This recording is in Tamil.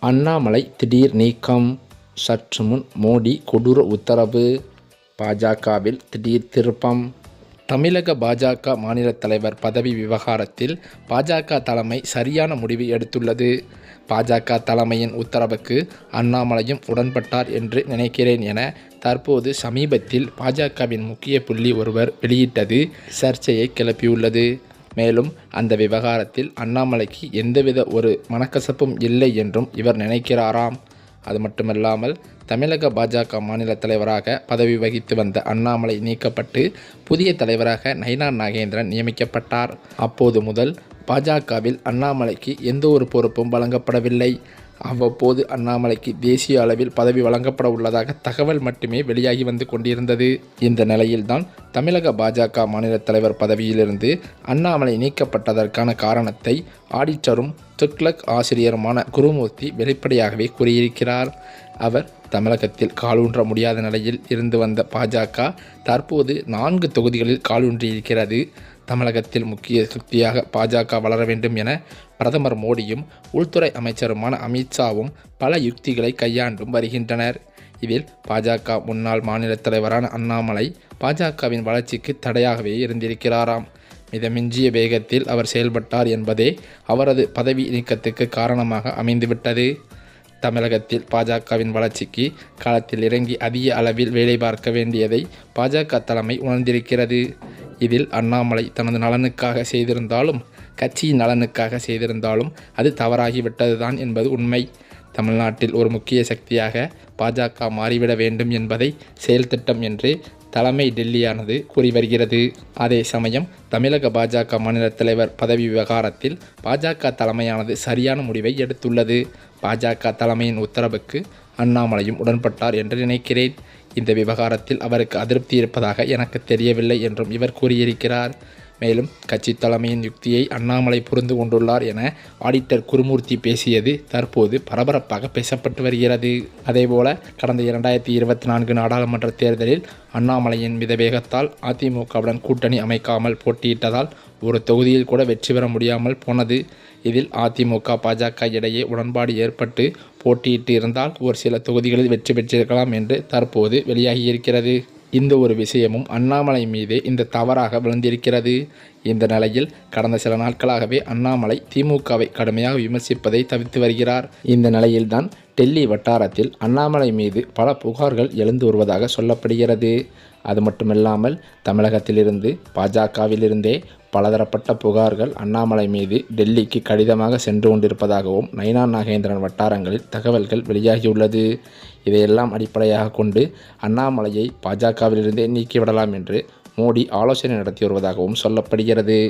அண்ணாமலை திடீர் நீக்கம். சற்று முன் மோடி கொடூர உத்தரவு. பாஜகவில் திடீர் திருப்பம். தமிழக பாஜக மாநில தலைவர் பதவி விவகாரத்தில் பாஜக தலைமை சரியான முடிவை எடுத்துள்ளது. பாஜக தலைமையின் உத்தரவுக்கு அண்ணாமலையும் உடன்பட்டார் என்று நினைக்கிறேன் என தற்போது சமீபத்தில் பாஜகவின் முக்கிய புள்ளி ஒருவர் வெளியிட்டது. சர்ச்சையை கிளப்பியுள்ளது. மேலும் அந்த விவகாரத்தில் அண்ணாமலைக்கு எந்தவித ஒரு மனக்கசப்பும் இல்லை என்றும் இவர் நினைக்கிறாராம். அது மட்டுமல்லாமல் தமிழக பாஜக மாநில தலைவராக பதவி வகித்து வந்த அண்ணாமலை நீக்கப்பட்டு புதிய தலைவராக நைனா நாகேந்திரன் நியமிக்கப்பட்டார். அப்போது முதல் பாஜகவில் அண்ணாமலைக்கு எந்த ஒரு பொறுப்பும் வழங்கப்படவில்லை. அவ்வப்போது அண்ணாமலைக்கு தேசிய அளவில் பதவி வழங்கப்பட உள்ளதாக தகவல் மட்டுமே வெளியாகி வந்து கொண்டிருந்தது. இந்த நிலையில்தான் தமிழக பாஜக மாநில தலைவர் பதவியிலிருந்து அண்ணாமலை நீக்கப்பட்டதற்கான காரணத்தை ஆடிட்டரும் துக்லக் ஆசிரியருமான குருமூர்த்தி வெளிப்படையாகவே கூறியிருக்கிறார். அவர் தமிழகத்தில் காலூன்ற முடியாத நிலையில் இருந்து வந்த பாஜக தற்போது நான்கு தொகுதிகளில் காலூன்றியிருக்கிறது தமிழகத்தில் முக்கிய சக்தியாக பாஜக வளர வேண்டும் என பிரதமர் மோடியும் உள்துறை அமைச்சருமான அமித்ஷாவும் பல யுக்திகளை கையாண்டும் வருகின்றனர். இதில் பாஜக முன்னாள் மாநில தலைவரான அண்ணாமலை பாஜகவின் வளர்ச்சிக்கு தடையாகவே இருந்திருக்கிறாராம். மிதமிஞ்சிய வேகத்தில் அவர் செயல்பட்டார் என்பதே அவரது பதவி நீக்கத்துக்கு காரணமாக அமைந்துவிட்டது. தமிழகத்தில் பாஜகவின் வளர்ச்சிக்கு களத்தில் இறங்கி அதிக அளவில் வேலை பார்க்க வேண்டியதை பாஜக தலைமை உணர்ந்திருக்கிறது. இதில் அண்ணாமலை தனது நலனுக்காக செய்திருந்தாலும் கட்சியின் நலனுக்காக செய்திருந்தாலும் அது தவறாகிவிட்டதுதான் என்பது உண்மை. தமிழ்நாட்டில் ஒரு முக்கிய சக்தியாக பாஜக மாறிவிட வேண்டும் என்பதை செயல் திட்டம் என்று தலைமை டெல்லியானது கூறி வருகிறது. அதே சமயம் தமிழக பாஜக மாநில தலைவர் பதவி விவகாரத்தில் பாஜக தலைமையானது சரியான முடிவை எடுத்துள்ளது. பாஜக தலைமையின் உத்தரவுக்கு அண்ணாமலையும் உடன்பட்டார் என்று நினைக்கிறேன். இந்த விவகாரத்தில் அவருக்கு அதிருப்தி இருப்பதாக எனக்கு தெரியவில்லை என்றும் இவர் கூறியிருக்கிறார். மேலும் கட்சி தலைமையின் யுக்தியை அண்ணாமலை புரிந்து கொண்டுள்ளார் என ஆடிட்டர் குருமூர்த்தி பேசியது தற்போது பரபரப்பாக பேசப்பட்டு வருகிறது. அதேபோல கடந்த இரண்டாயிரத்தி இருபத்தி நான்கு நாடாளுமன்ற தேர்தலில் அண்ணாமலையின் மித வேகத்தால் அதிமுகவுடன் கூட்டணி அமைக்காமல் போட்டியிட்டதால் ஒரு தொகுதியில் கூட வெற்றி பெற முடியாமல் போனது. இதில் அதிமுக பாஜக இடையே உடன்பாடு ஏற்பட்டு போட்டியிட்டு இருந்தால் ஒரு சில தொகுதிகளில் வெற்றி பெற்றிருக்கலாம் என்று தற்போது வெளியாகியிருக்கிறது. இந்த ஒரு விஷயமும் அண்ணாமலை மீது இந்த தவறாக விழுந்திருக்கிறது. இந்த நிலையில் கடந்த சில நாட்களாகவே அண்ணாமலை திமுகவை கடுமையாக விமர்சிப்பதை தவிர்த்து வருகிறார். இந்த நிலையில்தான் டெல்லி வட்டாரத்தில் அண்ணாமலை மீது பல புகார்கள் எழுந்து வருவதாக சொல்லப்படுகிறது. அது மட்டுமில்லாமல் தமிழகத்திலிருந்து பாஜகவிலிருந்தே பலதரப்பட்ட புகார்கள் அண்ணாமலை மீது டெல்லிக்கு கடிதமாக சென்று கொண்டிருப்பதாகவும் நைனா நாகேந்திரன் வட்டாரங்களில் தகவல்கள் வெளியாகியுள்ளது. இதையெல்லாம் அடிப்படையாக கொண்டு அண்ணாமலையை பாஜகவிலிருந்தே நீக்கிவிடலாம் என்று மோடி ஆலோசனை நடத்தி வருவதாகவும் சொல்லப்படுகிறது.